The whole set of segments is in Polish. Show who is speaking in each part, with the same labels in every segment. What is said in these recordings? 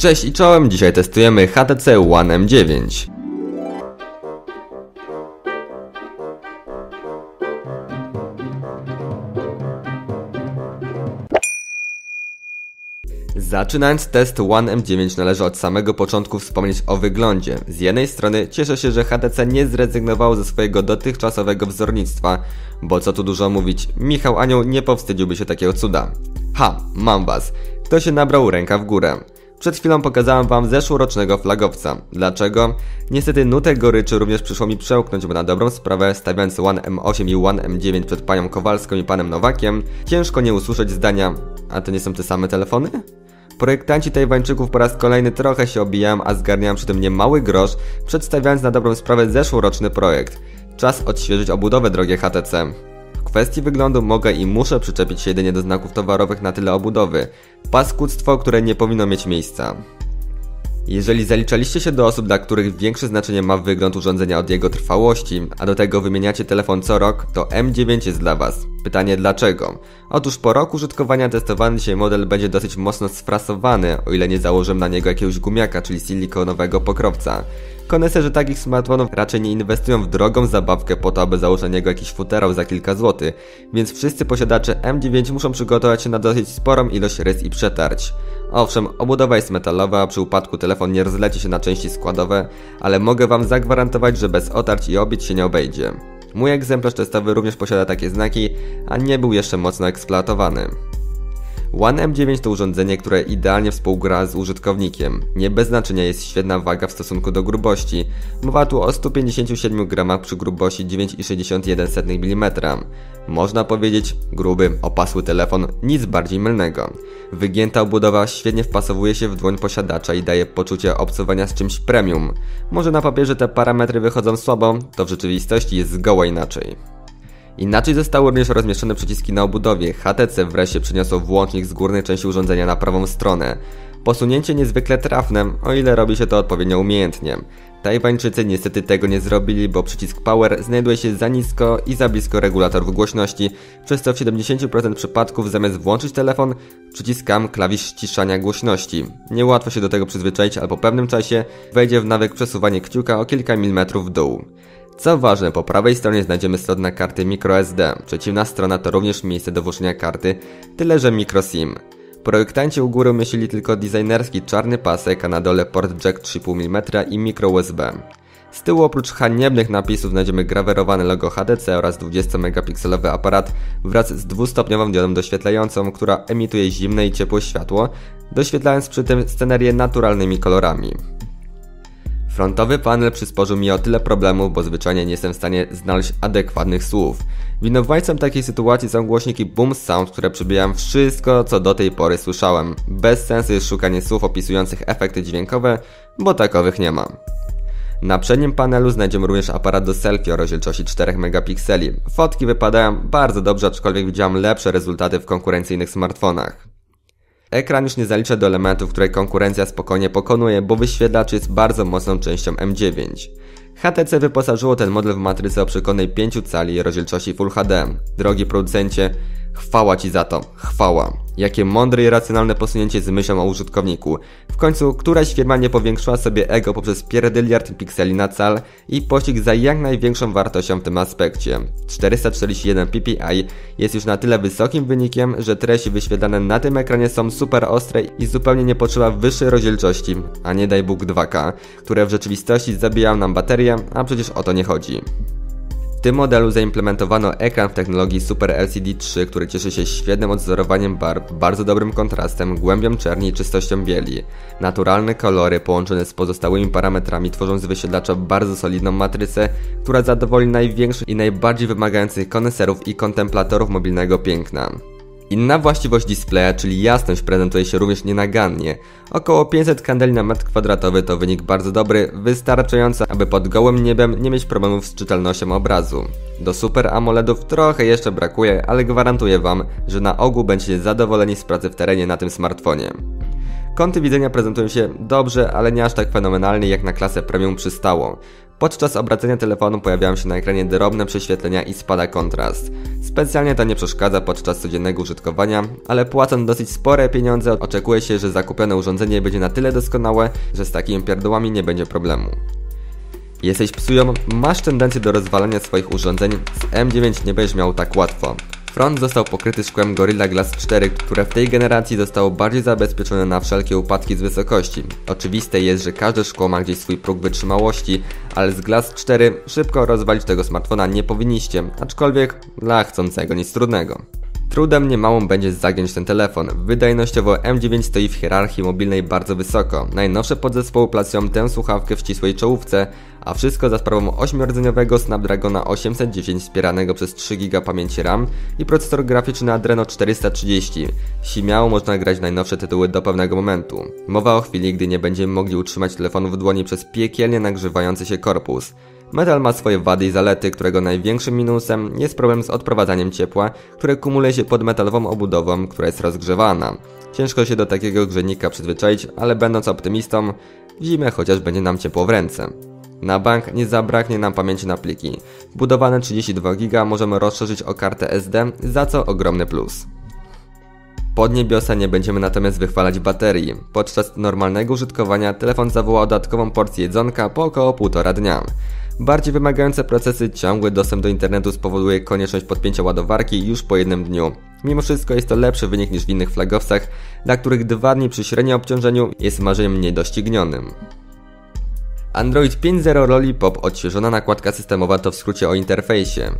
Speaker 1: Cześć i czołem, dzisiaj testujemy HTC One M9. Zaczynając test One M9 należy od samego początku wspomnieć o wyglądzie. Z jednej strony cieszę się, że HTC nie zrezygnowało ze swojego dotychczasowego wzornictwa, bo co tu dużo mówić, Michał Anioł nie powstydziłby się takiego cuda. Ha, mam was. Kto się nabrał ręka w górę? Przed chwilą pokazałem wam zeszłorocznego flagowca. Dlaczego? Niestety nutę goryczy również przyszło mi przełknąć, bo na dobrą sprawę, stawiając One M8 i One M9 przed panią Kowalską i panem Nowakiem, ciężko nie usłyszeć zdania, a to nie są te same telefony? Projektanci Tajwańczyków po raz kolejny trochę się obijają, a zgarniają przy tym niemały grosz, przedstawiając na dobrą sprawę zeszłoroczny projekt. Czas odświeżyć obudowę, drogie HTC. Kwestii wyglądu mogę i muszę przyczepić się jedynie do znaków towarowych na tyle obudowy. Paskudztwo, które nie powinno mieć miejsca. Jeżeli zaliczaliście się do osób, dla których większe znaczenie ma wygląd urządzenia od jego trwałości, a do tego wymieniacie telefon co rok, to M9 jest dla Was. Pytanie dlaczego? Otóż po roku użytkowania testowany dzisiaj model będzie dosyć mocno sfrasowany, o ile nie założymy na niego jakiegoś gumiaka, czyli silikonowego pokrowca. Koneserzy takich smartfonów raczej nie inwestują w drogą zabawkę po to, aby założyć niego jakiś futerał za kilka złotych, więc wszyscy posiadacze M9 muszą przygotować się na dosyć sporą ilość rys i przetarć. Owszem, obudowa jest metalowa, przy upadku telefon nie rozleci się na części składowe, ale mogę Wam zagwarantować, że bez otarć i obić się nie obejdzie. Mój egzemplarz testowy również posiada takie znaki, a nie był jeszcze mocno eksploatowany. One M9 to urządzenie, które idealnie współgra z użytkownikiem. Nie bez znaczenia jest świetna waga w stosunku do grubości. Mowa tu o 157 gramach przy grubości 9,61 mm. Można powiedzieć, gruby, opasły telefon, nic bardziej mylnego. Wygięta obudowa świetnie wpasowuje się w dłoń posiadacza i daje poczucie obcowania z czymś premium. Może na papierze te parametry wychodzą słabo, to w rzeczywistości jest zgoła inaczej. Inaczej zostały również rozmieszczone przyciski na obudowie. HTC wreszcie przyniosło włącznik z górnej części urządzenia na prawą stronę. Posunięcie niezwykle trafne, o ile robi się to odpowiednio umiejętnie. Tajwańczycy niestety tego nie zrobili, bo przycisk Power znajduje się za nisko i za blisko regulatorów głośności, przez co w 70% przypadków zamiast włączyć telefon, wciskam klawisz ściszania głośności. Niełatwo się do tego przyzwyczaić, ale po pewnym czasie wejdzie w nawyk przesuwanie kciuka o kilka milimetrów w dół. Co ważne, po prawej stronie znajdziemy slot na karty microSD. Przeciwna strona to również miejsce do włożenia karty, tyle że microSIM. Projektanci u góry myśleli tylko designerski czarny pasek, a na dole port jack 3,5 mm i micro USB. Z tyłu oprócz haniebnych napisów znajdziemy grawerowane logo HTC oraz 20-megapikselowy aparat wraz z dwustopniową diodą doświetlającą, która emituje zimne i ciepłe światło, doświetlając przy tym scenerię naturalnymi kolorami. Frontowy panel przysporzył mi o tyle problemów, bo zwyczajnie nie jestem w stanie znaleźć adekwatnych słów. Winowajcą takiej sytuacji są głośniki Boom Sound, które przybijają wszystko, co do tej pory słyszałem. Bez sensu jest szukanie słów opisujących efekty dźwiękowe, bo takowych nie ma. Na przednim panelu znajdziemy również aparat do selfie o rozdzielczości 4 megapikseli. Fotki wypadają bardzo dobrze, aczkolwiek widziałem lepsze rezultaty w konkurencyjnych smartfonach. Ekran już nie zalicza do elementów, które konkurencja spokojnie pokonuje, bo wyświetlacz jest bardzo mocną częścią M9. HTC wyposażyło ten model w matrycę o przekonnej 5 cali rozdzielczości Full HD. Drogi producencie, chwała Ci za to, chwała. Jakie mądre i racjonalne posunięcie z myślą o użytkowniku. W końcu któraś firma nie powiększyła sobie ego poprzez pierdyliard pikseli na cal i pościg za jak największą wartością w tym aspekcie. 441 ppi jest już na tyle wysokim wynikiem, że treści wyświetlane na tym ekranie są super ostre i zupełnie nie potrzeba wyższej rozdzielczości, a nie daj Bóg 2K, które w rzeczywistości zabijają nam baterię, a przecież o to nie chodzi. W tym modelu zaimplementowano ekran w technologii Super LCD 3, który cieszy się świetnym odzorowaniem barw, bardzo dobrym kontrastem, głębią czerni i czystością bieli. Naturalne kolory połączone z pozostałymi parametrami tworzą z wysiedlacza bardzo solidną matrycę, która zadowoli największych i najbardziej wymagających koneserów i kontemplatorów mobilnego piękna. Inna właściwość displaya, czyli jasność, prezentuje się również nienagannie. Około 500 kandeli na metr kwadratowy to wynik bardzo dobry, wystarczający, aby pod gołym niebem nie mieć problemów z czytelnością obrazu. Do Super AMOLEDów trochę jeszcze brakuje, ale gwarantuję Wam, że na ogół będziecie zadowoleni z pracy w terenie na tym smartfonie. Kąty widzenia prezentują się dobrze, ale nie aż tak fenomenalnie jak na klasę premium przystało. Podczas obracania telefonu pojawiają się na ekranie drobne prześwietlenia i spada kontrast. Specjalnie to nie przeszkadza podczas codziennego użytkowania, ale płacąc dosyć spore pieniądze oczekuje się, że zakupione urządzenie będzie na tyle doskonałe, że z takimi pierdołami nie będzie problemu. Jesteś psują, masz tendencję do rozwalania swoich urządzeń, z M9 nie będziesz miał tak łatwo. Front został pokryty szkłem Gorilla Glass 4, które w tej generacji zostało bardziej zabezpieczone na wszelkie upadki z wysokości. Oczywiste jest, że każde szkło ma gdzieś swój próg wytrzymałości, ale z Glass 4 szybko rozwalić tego smartfona nie powinniście, aczkolwiek dla chcącego nic trudnego. Trudem niemałą będzie zagiąć ten telefon. Wydajnościowo M9 stoi w hierarchii mobilnej bardzo wysoko. Najnowsze podzespoły placują tę słuchawkę w ścisłej czołówce, a wszystko za sprawą 8-rdzeniowego Snapdragona 810 wspieranego przez 3 GB pamięci RAM i procesor graficzny Adreno 430. Śmiało można grać najnowsze tytuły do pewnego momentu. Mowa o chwili, gdy nie będziemy mogli utrzymać telefonu w dłoni przez piekielnie nagrzewający się korpus. Metal ma swoje wady i zalety, którego największym minusem jest problem z odprowadzaniem ciepła, które kumuluje się pod metalową obudową, która jest rozgrzewana. Ciężko się do takiego grzejnika przyzwyczaić, ale będąc optymistą, w zimę chociaż będzie nam ciepło w ręce. Na bank nie zabraknie nam pamięci na pliki. Budowane 32 GB możemy rozszerzyć o kartę SD, za co ogromny plus. Pod niebiosa nie będziemy natomiast wychwalać baterii. Podczas normalnego użytkowania telefon zawołał dodatkową porcję jedzonka po około 1,5 dnia. Bardziej wymagające procesy, ciągły dostęp do internetu spowoduje konieczność podpięcia ładowarki już po jednym dniu. Mimo wszystko jest to lepszy wynik niż w innych flagowcach, dla których dwa dni przy średnim obciążeniu jest marzeniem niedoścignionym. Android 5.0 Lollipop odświeżona nakładka systemowa to w skrócie o interfejsie.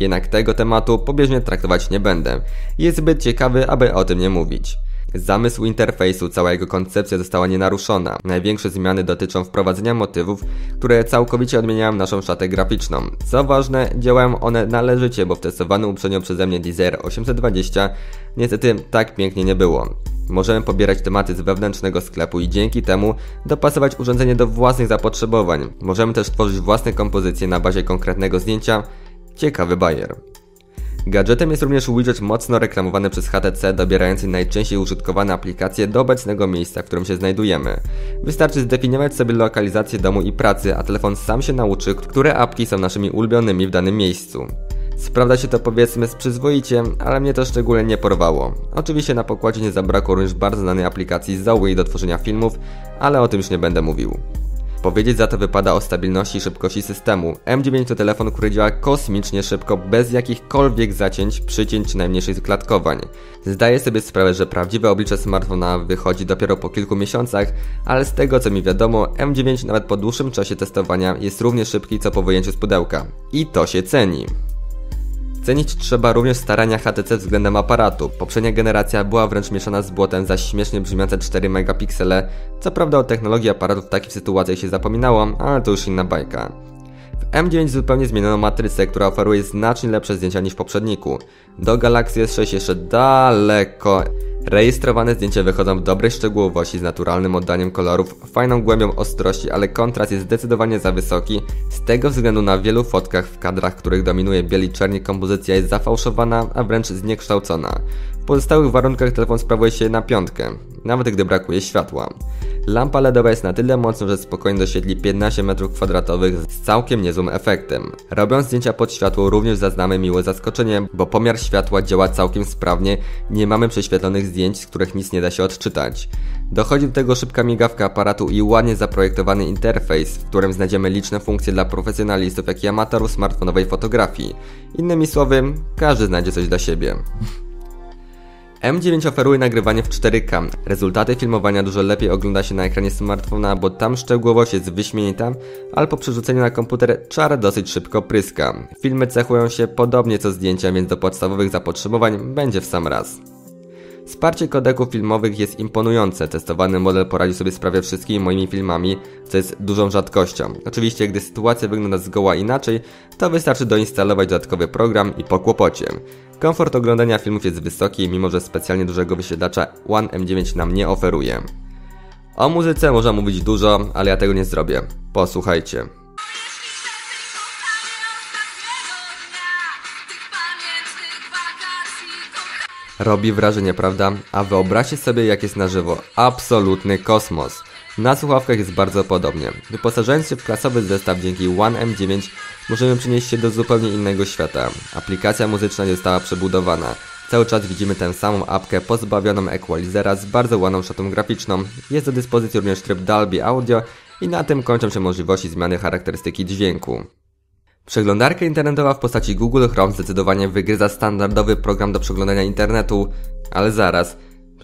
Speaker 1: Jednak tego tematu pobieżnie traktować nie będę. Jest zbyt ciekawy, aby o tym nie mówić. Zamysł interfejsu, cała jego koncepcja została nienaruszona. Największe zmiany dotyczą wprowadzenia motywów, które całkowicie odmieniają naszą szatę graficzną. Co ważne, działają one należycie, bo w testowanym uprzednio przeze mnie Desire 820 niestety tak pięknie nie było. Możemy pobierać tematy z wewnętrznego sklepu i dzięki temu dopasować urządzenie do własnych zapotrzebowań. Możemy też tworzyć własne kompozycje na bazie konkretnego zdjęcia. Ciekawy bajer. Gadżetem jest również widget mocno reklamowany przez HTC, dobierający najczęściej użytkowane aplikacje do obecnego miejsca, w którym się znajdujemy. Wystarczy zdefiniować sobie lokalizację domu i pracy, a telefon sam się nauczy, które apki są naszymi ulubionymi w danym miejscu. Sprawdza się to powiedzmy z przyzwoicie, ale mnie to szczególnie nie porwało. Oczywiście na pokładzie nie zabrakło również bardzo znanej aplikacji Zoe do tworzenia filmów, ale o tym już nie będę mówił. Powiedzieć za to wypada o stabilności i szybkości systemu. M9 to telefon, który działa kosmicznie szybko, bez jakichkolwiek zacięć, przycięć czy najmniejszych klatkowań. Zdaję sobie sprawę, że prawdziwe oblicze smartfona wychodzi dopiero po kilku miesiącach, ale z tego co mi wiadomo, M9 nawet po dłuższym czasie testowania jest równie szybki co po wyjęciu z pudełka. I to się ceni. Cenić trzeba również starania HTC względem aparatu. Poprzednia generacja była wręcz mieszana z błotem za śmiesznie brzmiące 4 megapiksele. Co prawda o technologii aparatu w takich sytuacjach się zapominało, ale to już inna bajka. W M9 zupełnie zmieniono matrycę, która oferuje znacznie lepsze zdjęcia niż w poprzedniku. Do Galaxy S6 jeszcze daleko. Rejestrowane zdjęcia wychodzą w dobrej szczegółowości z naturalnym oddaniem kolorów, fajną głębią ostrości, ale kontrast jest zdecydowanie za wysoki. Z tego względu na wielu fotkach w kadrach, których dominuje biel i czerni kompozycja jest zafałszowana, a wręcz zniekształcona. W pozostałych warunkach telefon sprawuje się na piątkę, nawet gdy brakuje światła. Lampa LEDowa jest na tyle mocna, że spokojnie doświetli 15 m2 z całkiem niezłym efektem. Robiąc zdjęcia pod światło również zaznamy miłe zaskoczenie, bo pomiar światła działa całkiem sprawnie, nie mamy prześwietlonych zdjęć, z których nic nie da się odczytać. Dochodzi do tego szybka migawka aparatu i ładnie zaprojektowany interfejs, w którym znajdziemy liczne funkcje dla profesjonalistów, jak i amatorów smartfonowej fotografii. Innymi słowy, każdy znajdzie coś dla siebie. M9 oferuje nagrywanie w 4K. Rezultaty filmowania dużo lepiej ogląda się na ekranie smartfona, bo tam szczegółowość jest wyśmienita, ale po przerzuceniu na komputer czar dosyć szybko pryska. Filmy cechują się podobnie co zdjęcia, więc do podstawowych zapotrzebowań będzie w sam raz. Wsparcie kodeków filmowych jest imponujące. Testowany model poradzi sobie z prawie wszystkimi moimi filmami, co jest dużą rzadkością. Oczywiście, gdy sytuacja wygląda zgoła inaczej, to wystarczy doinstalować dodatkowy program i po kłopocie. Komfort oglądania filmów jest wysoki, mimo że specjalnie dużego wysiedlacza One M9 nam nie oferuje. O muzyce można mówić dużo, ale ja tego nie zrobię. Posłuchajcie. Robi wrażenie, prawda? A wyobraźcie sobie jak jest na żywo. Absolutny kosmos. Na słuchawkach jest bardzo podobnie. Wyposażając się w klasowy zestaw dzięki One M9 możemy przenieść się do zupełnie innego świata. Aplikacja muzyczna została przebudowana. Cały czas widzimy tę samą apkę pozbawioną equalizera z bardzo ładną szatą graficzną. Jest do dyspozycji również tryb Dolby Audio i na tym kończą się możliwości zmiany charakterystyki dźwięku. Przeglądarka internetowa w postaci Google Chrome zdecydowanie wygryza standardowy program do przeglądania internetu, ale zaraz,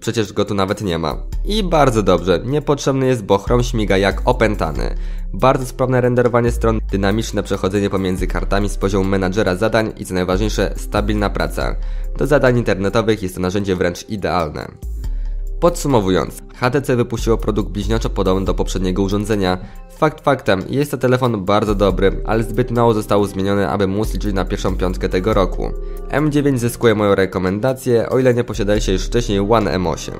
Speaker 1: przecież go tu nawet nie ma. I bardzo dobrze, niepotrzebny jest, bo Chrome śmiga jak opętany. Bardzo sprawne renderowanie stron, dynamiczne przechodzenie pomiędzy kartami z poziomu menadżera zadań i co najważniejsze, stabilna praca. Do zadań internetowych jest to narzędzie wręcz idealne. Podsumowując, HTC wypuściło produkt bliźniaczo podobny do poprzedniego urządzenia. Fakt faktem, jest to telefon bardzo dobry, ale zbyt mało zostało zmienione, aby móc liczyć na pierwszą piątkę tego roku. M9 zyskuje moją rekomendację, o ile nie posiadaliście już wcześniej One M8.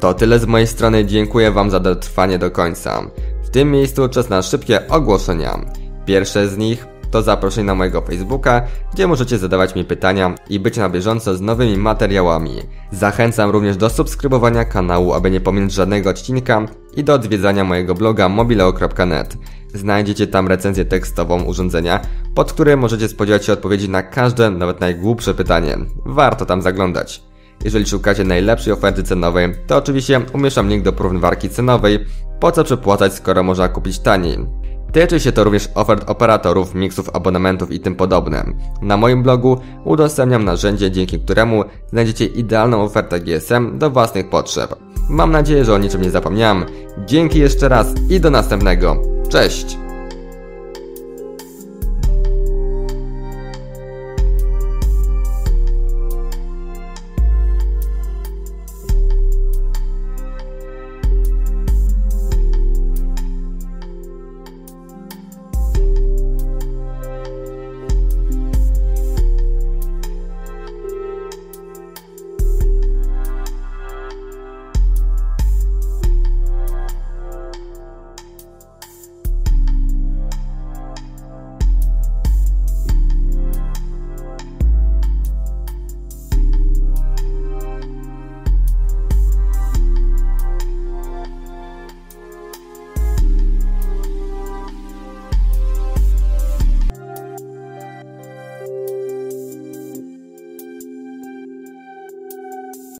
Speaker 1: To tyle z mojej strony, dziękuję Wam za dotrwanie do końca. W tym miejscu czas na szybkie ogłoszenia. Pierwsze z nich to zaproszenie na mojego Facebooka, gdzie możecie zadawać mi pytania i być na bieżąco z nowymi materiałami. Zachęcam również do subskrybowania kanału, aby nie pominąć żadnego odcinka i do odwiedzania mojego bloga mobileo.net. Znajdziecie tam recenzję tekstową urządzenia, pod którym możecie spodziewać się odpowiedzi na każde, nawet najgłupsze pytanie. Warto tam zaglądać. Jeżeli szukacie najlepszej oferty cenowej, to oczywiście umieszczam link do porównywarki cenowej, po co przepłacać skoro można kupić taniej. Tyczy się to również ofert operatorów, miksów abonamentów i tym podobne. Na moim blogu udostępniam narzędzie, dzięki któremu znajdziecie idealną ofertę GSM do własnych potrzeb. Mam nadzieję, że o niczym nie zapomniałem. Dzięki jeszcze raz i do następnego. Cześć!